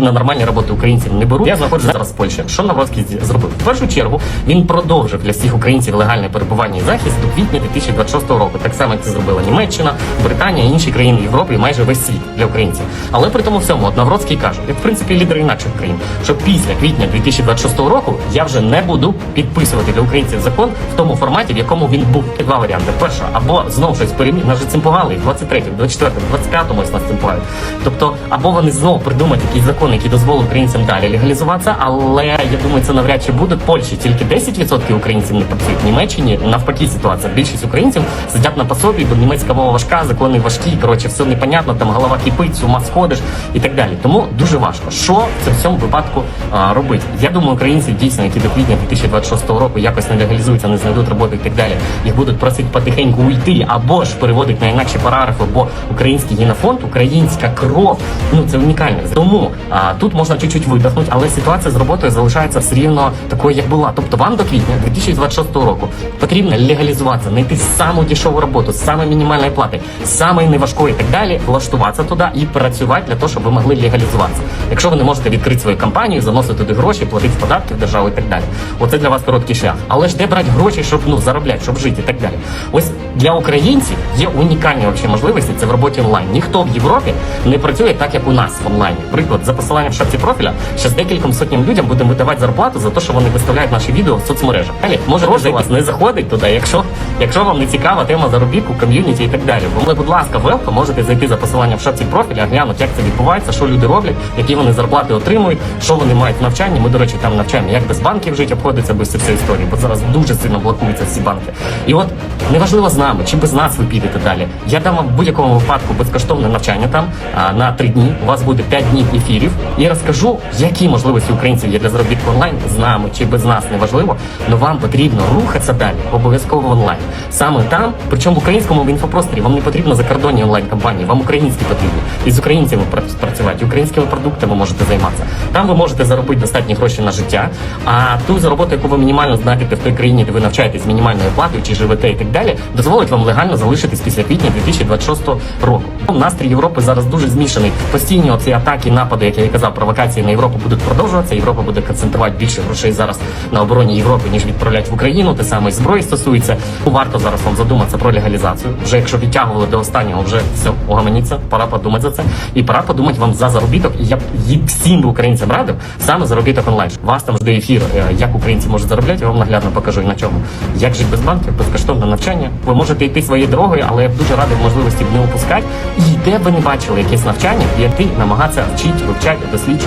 На нормальні роботи українців не беруть. Я знаходжуся зараз в Польщі. Що Навроцький зробив? В першу чергу він продовжив для всіх українців легальне перебування і захист до квітня 2026 року. Так само як це зробила Німеччина, Британія, інші країни Європи і майже весь світ для українців. Але при тому всьому, Навроцький каже, як в принципі лідери інакших країн, що після квітня 2026 року я вже не буду підписувати для українців закон в тому форматі, в якому він був. Два варіанти. Перше, або знову щось переміг, нас же цимпували і в 23-му, 24-му, 25-му ось нас цимпують. Тобто, або вони знову придумають якийсь закон, який дозволить українцям далі легалізуватися, але я думаю, це навряд чи буде. Польщі тільки 10% українців не працюють. Німеччині навпаки ситуація. Більшість українців сидять на пособі, бо німецька мова важка, закони важкі. Коротше, все непонятно, там голова кипить, з ума сходиш і так далі. Тому дуже важко. Що в цьому випадку а, робити? Я думаю, українці дійсно, які до квітня 2026 року якось не легалізуються, не знайдуть роботи і так далі. Їх будуть просити потихеньку уйти або ж переводити на інакші параграфи, бо український генофонд, українська кров, ну це унікальність. Тому а, тут можна чуть-чуть видихнути, але ситуація з роботою залишається все рівно такою, як була. Тобто вам до квітня 2026 року потрібно легалізуватися, знайти саму дешеву роботу, з самої мінімальної плати, з самої неважкої і так далі, влаштуватися туди і працювати для того, щоб ви могли легалізуватися. Якщо ви не можете відкрити свою компанію, заносити туди гроші, платити податки в державу і так далі. Оце для вас короткий шлях. Але ж де брати гроші, щоб ну заробляти, щоб жити і так далі. Ось для українців є унікальні вообще можливості. Це в роботі онлайн. Ніхто в Європі не працює так, як у нас в онлайні. Приклад за посиланням в шапці профіля. Ще з декільком сотням людям будемо видавати зарплату за те, що вони виставляють наші відео в соцмережах. Далі може гроші вас не заходить туди, якщо якщо вам не цікава тема заробітку, ком'юніті і так далі. Але, будь ласка, велко можете зайти за посиланням в шапці профіля, глянути, як це відбувається, що люди роблять, які вони зарплати отримують, що вони мають в навчанні. Ми, до речі, там навчаємо, як без банків жити обходиться без цієї історії, бо зараз дуже сильно блокуються всі банки. І от неважливо з нами чи без нас ви підете далі. Я дам вам в будь-якому випадку безкоштовне навчання там на три дні. У вас буде 5 днів ефірів. І розкажу, які можливості українців є для заробітку онлайн з нами чи без нас, неважливо. але вам потрібно рухатися далі, обов'язково онлайн. Саме там, причому в українському в інфопросторі, вам не потрібно закордонні онлайн компанії, вам українські потрібні. І з українцями пра- працювати, українськими продуктами можете займатися. Там ви можете заробити достатні гроші на життя. А ту зароботу, яку ви мінімально знайдете в той країні, де ви навчаєтесь мінімальною платою чи живете і так далі, дозволить вам легально залишитись після квітня 2026 року. Настрій Європи зараз дуже змішаний. Постійні оці атаки, напади, як я і казав, провокації на Європу будуть продовжуватися. Європа буде концентрувати більше грошей зараз на обороні Європи, ніж відправлять в Україну. Те саме зброї стосується. Варто зараз вам задуматися про легалізацію. Вже якщо відтягували до останнього, вже все, угомоніться, пора подумати за це. І пора подумати вам за заробіток. І я б всім українцям радив саме заробіток онлайн. Вас там жде ефір, е, як українці можуть заробляти. Я вам наглядно покажу і на чому. Як жити без банків, безкоштовне навчання. Ви можете йти своєю дорогою, але я б дуже радий можливості б не упускати. І де б ви не бачили якесь навчання, йти намагатися вчити, вивчати, досліджувати.